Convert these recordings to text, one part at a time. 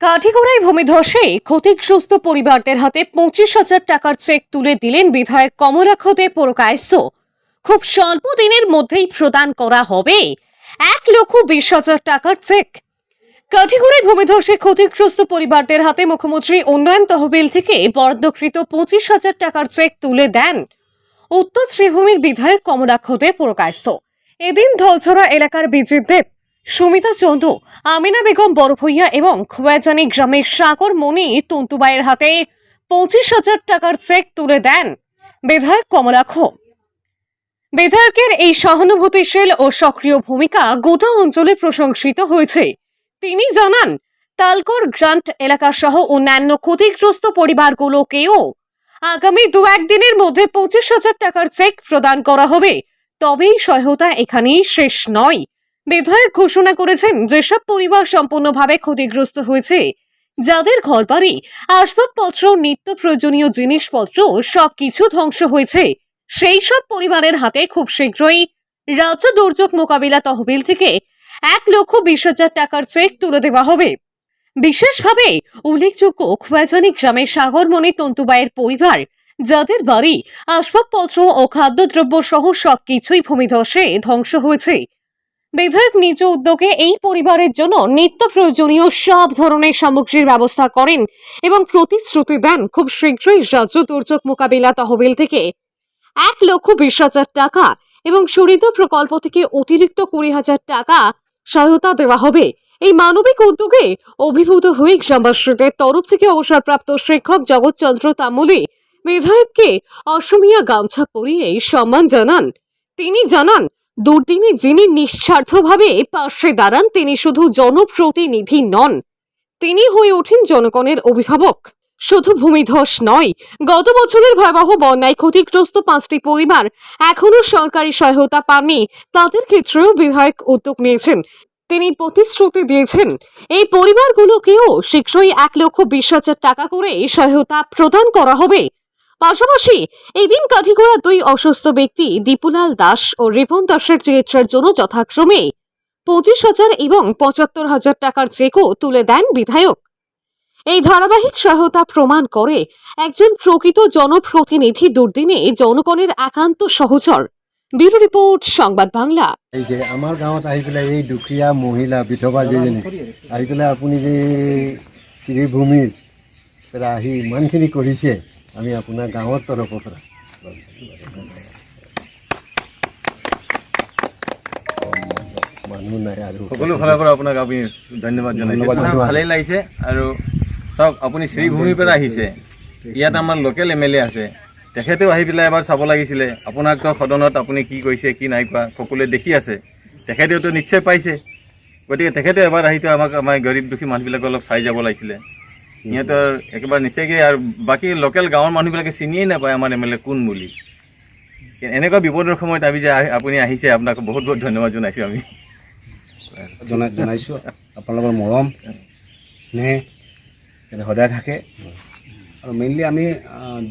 কাঠিগড়ায় ভূমিধসে ক্ষতিগ্রস্ত পরিবারদের হাতে পঁচিশ হাজার টাকার চেক তুলে দিলেন বিধায়ক কমলাক্ষতে পুরকায়স্থ। খুব স্বল্প দিনের মধ্যেই প্রদান করা হবে। এক লক্ষ বিশ হাজার টাকার চেক। কাঠিগড়ায় ভূমিধসে ক্ষতিগ্রস্ত পরিবারদের হাতে মুখ্যমন্ত্রী উন্নয়ন তহবিল থেকে বরাদ্দকৃত পঁচিশ হাজার টাকার চেক তুলে দেন। উত্তর শ্রীভূমির বিধায়ক কমলাক্ষতে পুরকায়স্থ। এদিন ধলছড়া এলাকার বিজিত দেব সুমিতা চন্দ্র আমিনা বেগম বড়ভূইয়া এবং খোয়াজানি গ্রামের সাগর মণি তন্তুবাইয়ের হাতে পঁচিশ হাজার টাকার চেক তুলে দেন বিধায়ক কমলাক্ষ বিধায়কের এই সহানুভূতিশীল ও সক্রিয় ভূমিকা গোটা অঞ্চলে প্রশংসিত হয়েছে। তিনি জানান, তালকর গ্রান্ট এলাকা সহ অন্যান্য ক্ষতিগ্রস্ত পরিবারগুলোকেও আগামী দু একদিনের মধ্যে পঁচিশ হাজার টাকার চেক প্রদান করা হবে। তবেই সহায়তা এখানেই শেষ নয়। বিধায়ক ঘোষণা করেছেন, যেসব পরিবার সম্পূর্ণভাবে ক্ষতিগ্রস্ত হয়েছে, যাদের ঘরবাড়ি, আসবাবপত্র, নিত্য প্রয়োজনীয় জিনিসপত্র, সবকিছু ধ্বংস হয়েছে। সেই সব পরিবারের হাতে খুব শীঘ্রই রাজ্য দুর্যোগ মোকাবিলা তহবিল থেকে এক লক্ষ বিশ হাজার টাকার চেক তুলে দেওয়া হবে। বিশেষভাবে উল্লেখযোগ্য, খোয়াজানি গ্রামের সাগরমণি তন্তুবাইয়ের পরিবার, যাদের বাড়ি, আসবাবপত্র ও খাদ্যদ্রব্য সহ সবকিছুই ভূমিধসে ধ্বংস হয়েছে। বিধায়ক নিজ উদ্যোগে এই পরিবারের জন্য নিত্য প্রয়োজনীয় সব ধরনের সামগ্রীর ব্যবস্থা করেন এবং প্রতিশ্রুতি দেন খুব শীঘ্রই রাজ্য দুর্যোগ মোকাবিলা তহবিল থেকে। এক লক্ষ বিশ হাজার টাকা এবং সুরিত প্রকল্প থেকে অতিরিক্ত কুড়ি হাজার টাকা সহায়তা দেওয়া হবে। এই মানবিক উদ্যোগে অভিভূত হয়ে গ্রামবাসীদের তরফ থেকে অবসরপ্রাপ্ত শিক্ষক জগৎচন্দ্র তামুলি বিধায়ককে অসমিয়া গামছা পরিয়ে সম্মান জানান। তিনি জানান দুর্দিনে যিনি নিঃস্বার্থভাবে পাশে দাঁড়ান, তিনি শুধু জনপ্রতিনিধি নন। তিনি হয়ে ওঠেন জনগণের অভিভাবক। শুধু ভূমিধস নয়, গত বছরের ভয়াবহ বন্যায় ক্ষতিগ্রস্ত পাঁচটি পরিবার এখনও সরকারি সহায়তা পাননি। তাদের ক্ষেত্রেও বিধায়ক উদ্যোগ নিয়েছেন। তিনি প্রতিশ্রুতি দিয়েছেন, এই পরিবারগুলোকেও শীঘ্রই এক লক্ষ বিশ হাজার টাকা করে সহায়তা প্রদান করা হবে। পাশাপাশি এই এদিন কাঠিগড়া দুই অসুস্থ ব্যক্তি দীপুলাল দাস ও রিপন দাসের চিকিৎসার জন্য যথাক্রমে পঁচিশ হাজার এবং পঁচাত্তর হাজার টাকার চেকও তুলে দেন বিধায়ক। এই ধারাবাহিক সহায়তা প্রমাণ করে একজন প্রকৃত জনপ্রতিনিধি দুর্দিনে জনগণের একান্ত সহচর। ব্যুরো রিপোর্ট, সংবাদ বাংলা। এই যে আমাৰ গাঁৱত আহি এই দুখীয়া মহিলা, বিধৱা যিজনী, আহি যে শ্ৰীভূমিৰ আহি ইমানখিনি কৰিছে আমি আপোনাৰ গাঁৱৰ তৰফৰ পৰা মানুহ নাই আৰু সকলো ফালৰ পৰা আপোনাক আমি ধন্যবাদ জনাইছোঁ। ভালেই লাগিছে আৰু চাওক আপুনি শ্ৰীভূমিৰ পৰা আহিছে। ইয়াত আমাৰ লোকেল এম এল এ আছে। তেখেতেও আহি পেলাই এবাৰ চাব লাগিছিলে। আপোনাকতো সদনত আপুনি কি কৰিছে কি নাই কোৱা সকলোৱে দেখি আছে। তেখেতেওতো নিশ্চয় পাইছে। গতিকে তেখেতেও এবাৰ আহিতো আমাক আমাৰ গৰীব দুখী মানুহবিলাকক অলপ চাই যাব লাগিছিলে। সিহঁতৰ একেবাৰে নিশ্চয়কৈ আৰু বাকী লোকেল গাঁৱৰ মানুহবিলাকে চিনিয়ে নাপায় আমাৰ এম এল এ কোন বুলি। এনেকুৱা বিপদৰ সময়ত আমি যে আপুনি আহিছে, আপোনাক বহুত বহুত ধন্যবাদ জনাইছোঁ আমি। জনাই, জনাইছোঁ, আপোনালোকৰ মৰম, স্নেহ সদায় থাকে। আৰু মেইনলি আমি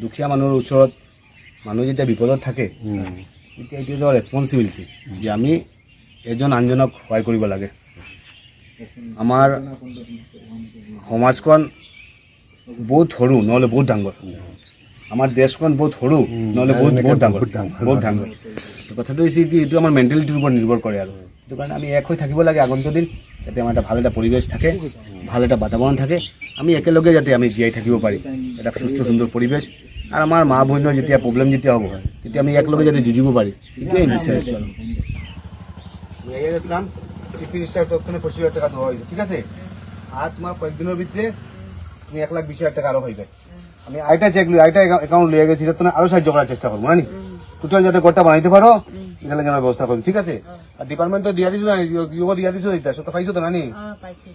দুখীয়া মানুহৰ ওচৰত, মানুহ যেতিয়া বিপদত থাকে, তেতিয়া এইটো হৈছে ৰেচপনচিবিলিটি যে আমি এজন আনজনক সহায় কৰিব লাগে। আমাৰ সমাজখন বহুত সৰু নহ'লে বহুত ডাঙৰ আমাৰ দেশখন বহুত সৰু নহ'লে বহুত বহুত ডাঙৰ বহুত ডাঙৰ তো কথাটো হৈছে কি এইটো আমাৰ মেণ্টেলিটিৰ ওপৰত নিৰ্ভৰ কৰে আৰু সেইটো কাৰণে আমি এক হৈ থাকিব লাগে আগন্তুক দিন যাতে আমাৰ এটা ভালো এটা পৰিৱেশ থাকে ভালো এটা বাতাবৰণ থাকে। আমি একেলগে যাতে আমি জীয়াই থাকিব পাৰি এটা সুস্থ সুন্দৰ পৰিৱেশ আৰু আমাৰ মা বহিনৰ যেতিয়া প্ৰব্লেম যেতিয়া হ'ব তেতিয়া আমি একলগে যাতে যুঁজিব পাৰি সেইটোৱে বিচাৰিছোঁ আৰু গেছিলাম চিফ মিনিস্টার তৎক্ষণে পঁচিশ হাজার টাকা দেওয়া হয়েছে ঠিক আছে? আর তোমার কয়েকদিনের ভিতরে তুমি এক লাখ বিশ হাজার টাকা আরও হইবে। আমি আইটা চেক লই আইটা অ্যাকাউন্ট লিয়ে গেছি যাতে আরও সাহায্য করার চেষ্টা করব জানি টোটাল যাতে গোটা বানাইতে পারো এটা লাগে আমরা ব্যবস্থা করব ঠিক আছে? আর ডিপার্টমেন্ট তো দিয়া দিছো জানি ইউগো দিয়া দিছো এটা সব পাইছো তো নানি? হ্যাঁ পাইছি।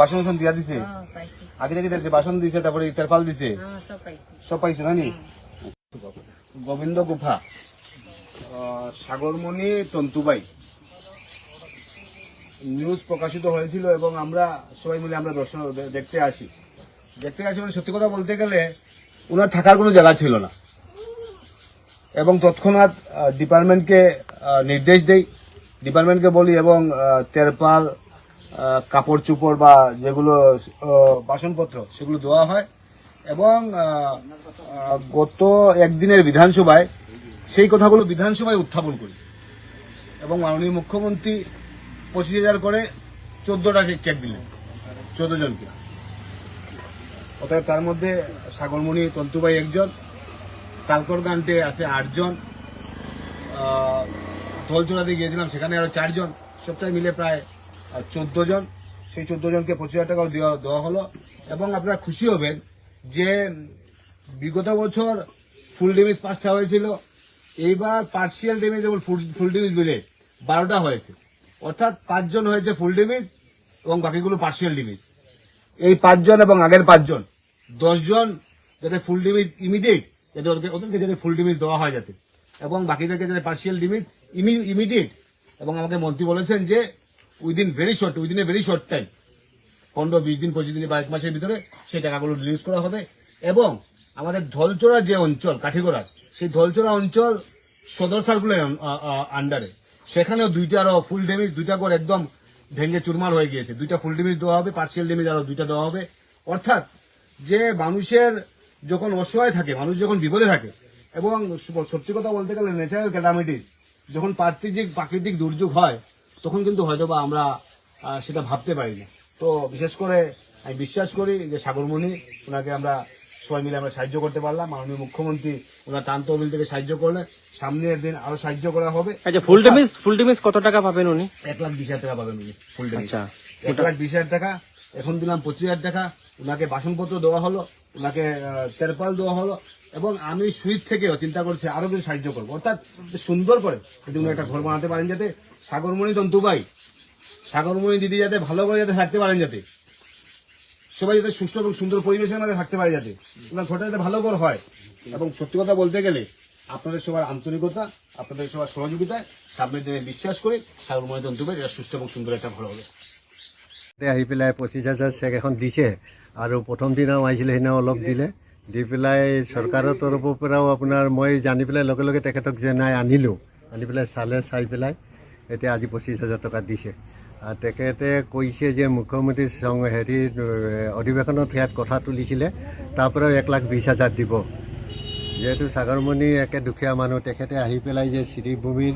বাসন বাসন দিয়া দিছে? হ্যাঁ পাইছি। আগে থেকে দিয়েছে বাসন দিছে তারপরে তেরপাল দিছে? হ্যাঁ সব পাইছি। সব পাইছো নানি? গোবিন্দ গুফা সাগরমণি তন্তুবাই। নিউজ প্রকাশিত হয়েছিল এবং আমরা সবাই মিলে আমরা দর্শন দেখতে আসি। দেখতে আসি মানে সত্যি কথা বলতে গেলে ওনার থাকার কোনো জায়গা ছিল না। এবং তৎক্ষণাৎ ডিপার্টমেন্টকে নির্দেশ দেই। ডিপার্টমেন্টকে বলি এবং তেরপাল কাপড় চোপড় বা যেগুলো বাসনপত্র সেগুলো দেওয়া হয়। এবং গত একদিনের বিধানসভায় সেই কথাগুলো বিধানসভায় উত্থাপন করি। এবং মাননীয় মুখ্যমন্ত্রী পঁচিশ হাজার করে চোদ্দটা চেক দিলেন, চোদ্দ জনকে। অতএব তার মধ্যে সাগরমণি তন্তুবাই একজন তালকর গান্টে আছে আটজন ধলচড়াতে গিয়েছিলাম সেখানে আরও চারজন সপ্তাহে মিলে প্রায় চোদ্দ জন সেই চোদ্দ জনকে পঁচিশ হাজার টাকা দেওয়া দেওয়া হলো। এবং আপনারা খুশি হবেন যে বিগত বছর ফুল ডেমেজ পাঁচটা হয়েছিল, এইবার পার্সিয়াল ডেমেজ এবং ফুল ডেমেজ মিলে বারোটা হয়েছে। অর্থাৎ পাঁচজন হয়েছে ফুল ডেমেজ এবং বাকিগুলো পার্সিয়াল ডেমেজ এই পাঁচজন এবং আগের পাঁচজন। দশজন যাতে ফুল ডিমিজ ইমিডিয়েট যাতে ওদেরকে যাতে ফুল ডিমিজ দেওয়া হয় যাতে। এবং বাকিদেরকে যাতে পার্সিয়াল ডিমিজ ইমিডিয়েট এবং আমাকে মন্ত্রী বলেছেন যে within very short within a very short time পনেরো, বিশ দিন, পঁচিশ দিন বা এক মাসের ভিতরে সেই টাকাগুলো রিলিজ করা হবে। এবং আমাদের ধলচোড়া যে অঞ্চল, কাঠিগড়ার, সেই ধলচোড়া অঞ্চল সদর সার্কুলের আন্ডারে সেখানেও দুইটা আরও ফুল ডেমেজ দুইটা করে একদম ভেঙে চুরমার হয়ে গিয়েছে। দুইটা ফুল ডেমেজ দেওয়া হবে পার্সিয়াল ডেমেজ আরও দুইটা দেওয়া হবে। অর্থাৎ যে মানুষের যখন অসহায় থাকে মানুষ যখন বিপদে থাকে এবং সত্যি কথা বলতে গেলে ন্যাচারাল ক্যালামিটিস যখন প্রাকৃতিক প্রাকৃতিক দুর্যোগ হয় তখন কিন্তু হয়তো বা আমরা সেটা ভাবতে পারি না তো বিশেষ করে আমি বিশ্বাস করি যে সাগরমণি ওনাকে আমরা সবাই মিলে আমরা সাহায্য করতে পারলাম। মাননীয় মুখ্যমন্ত্রী ওনার টান তহবিল থেকে সাহায্য করলেন। সামনের দিন আরও সাহায্য করা হবে। আচ্ছা ফুল ডেমিস ফুল ডেমিস কত টাকা পাবেন উনি? এক লাখ বিশ হাজার টাকা পাবেন উনি ফুল ডে আচ্ছা। এক লাখ বিশ হাজার টাকা এখন দিলাম পঁচিশ হাজার টাকা ওনাকে বাসনপত্র দেওয়া হলো ওনাকে তেরপাল দেওয়া হলো, এবং আমি সুইট থেকেও চিন্তা করছি আরও কিছু সাহায্য করব। অর্থাৎ সুন্দর করে যদি উনি একটা ঘর বানাতে পারেন যাতে সাগরমণি তন্তুবাই সাগরমণি দিদি যাতে ভালো করে যাতে থাকতে পারেন যাতে। সবাই যাতে সুস্থ এবং সুন্দর পরিবেশের মধ্যে থাকতে পারে যাতে। ওনার ঘরটা যাতে ভালো করে হয়। এবং সত্যি কথা বলতে গেলে আপনাদের সবার আন্তরিকতা, আপনাদের সবার সহযোগিতায় সামনের দিনে বিশ্বাস করি সাগরমণি তন্তুবাই এটা সুস্থ এবং সুন্দর একটা ঘর হবে। আহি পেলাই পঁচিছ হাজাৰ চেক এখন দিছে। আৰু প্ৰথম দিনাও আহিছিলে, সেইদিনাও অলপ দিলে। দি পেলাই চৰকাৰৰ তৰফৰ পৰাও আপোনাৰ মই জানি পেলাই লগে লগে তেখেতক যে নাই আনিলোঁ, আনি পেলাই চালে, চাই পেলাই এতিয়া আজি পঁচিছ হাজাৰ টকা দিছে। আৰু তেখেতে কৈছে যে মুখ্যমন্ত্ৰী সং হেৰি অধিৱেশনত ইয়াত কথা তুলিছিলে, তাৰ এক লাখ বিছ হাজাৰ দিব। যিহেতু সাগৰমণি একে দুখীয়া মানুহ, তেখেতে আহি পেলাই যে শ্ৰীভূমিৰ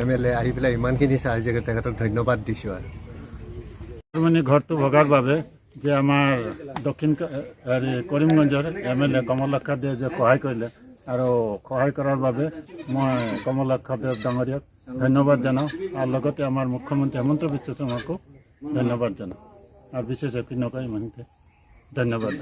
এম এল এ আহি পেলাই ইমানখিনি সাহায্য তেখেতক ধন্যবাদ দিছোঁ আৰু। মানে ঘৰটো ভগার বাবে যে আমাৰ দক্ষিণ হেৰি কৰিমগঞ্জৰ এম এল এ কমলাক্ষা দেৱে যে সহায় কৰিলে আৰু সহায় কৰাৰ বাবে মই কমলাক্ষা দেৱ ডাঙৰীয়াক ধন্যবাদ জনাওঁ। আৰু লগতে আমাৰ মুখ্যমন্ত্ৰী হেমন্ত বিশ্ব শৰ্মাকো ধন্যবাদ জনাওঁ। আৰু বিশেষ নকয় ইমানতে ধন্যবাদ।